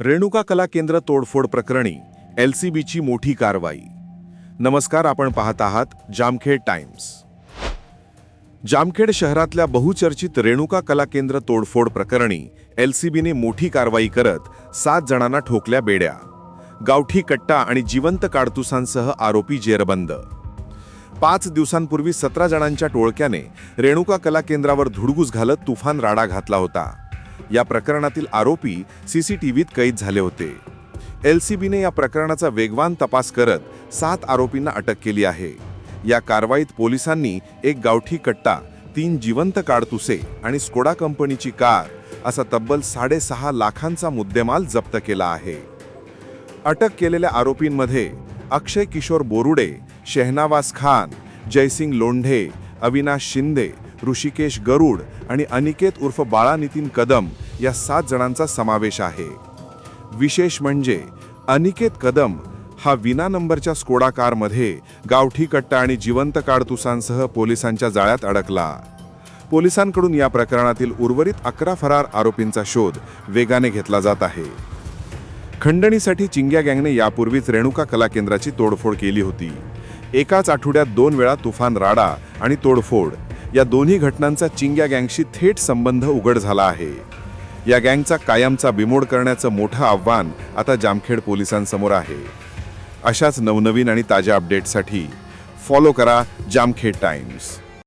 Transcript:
रेणुका कला केंद्र तोडफोड प्रकरणी एल सी बीची मोठी कारवाई. नमस्कार आपण पाहत आहात जामखेड टाइम्स. जामखेड शहरातल्या बहुचर्चित रेणुका कला केंद्र तोडफोड प्रकरणी एल सी बीने मोठी कारवाई करत सात जणांना ठोकल्या बेड्या. गावठी कट्टा आणि जिवंत काडतुसांसह आरोपी जेरबंद. पाच दिवसांपूर्वी सतरा जणांच्या टोळक्याने रेणुका कला केंद्रावर धुडगूस घालत तुफान राडा घातला होता. या प्रकरणातील आरोपी सीसीटीव्हीत कैद झाले होते. एल सी बीने या प्रकरणाचा वेगवान तपास करत सात आरोपींना अटक केली आहे. या कारवाईत पोलिसांनी एक गावठी कट्टा तीन जिवंत काडतुसे आणि स्कोडा कंपनीची कार असा तब्बल साडेसहा लाखांचा मुद्देमाल जप्त केला आहे. अटक केलेल्या आरोपींमध्ये अक्षय किशोर बोरुडे शेहनावाज खान जयसिंग लोंढे अविनाश शिंदे ऋषिकेश गरुड आणि अनिकेत उर्फ बाळा नितीन कदम या सात जणांचा समावेश आहे. विशेष म्हणजे अनिकेत कदम हा विना नंबरच्या स्कोडा कारमध्ये गावठी कट्टा आणि जिवंत काडतुसांसह पोलिसांच्या जाळ्यात अडकला. पोलिसांकडून या प्रकरणातील उर्वरित अकरा फरार आरोपींचा शोध वेगाने घेतला जात आहे. खंडणीसाठी चिंग्या गँगने यापूर्वीच रेणुका कला केंद्राची तोडफोड केली होती. एकाच आठवड्यात दोन वेळा तुफान राडा आणि तोडफोड. या दोन्ही घटनांचा चिंग्या गँगशी थेट संबंध उघड झाला आहे. या गँगचा कायमचा बिमोड करण्याचं मोठं आव्हान आता जामखेड पोलिसांसमोर आहे. अशाच नवनवीन आणि ताज्या अपडेटसाठी फॉलो करा जामखेड टाइम्स.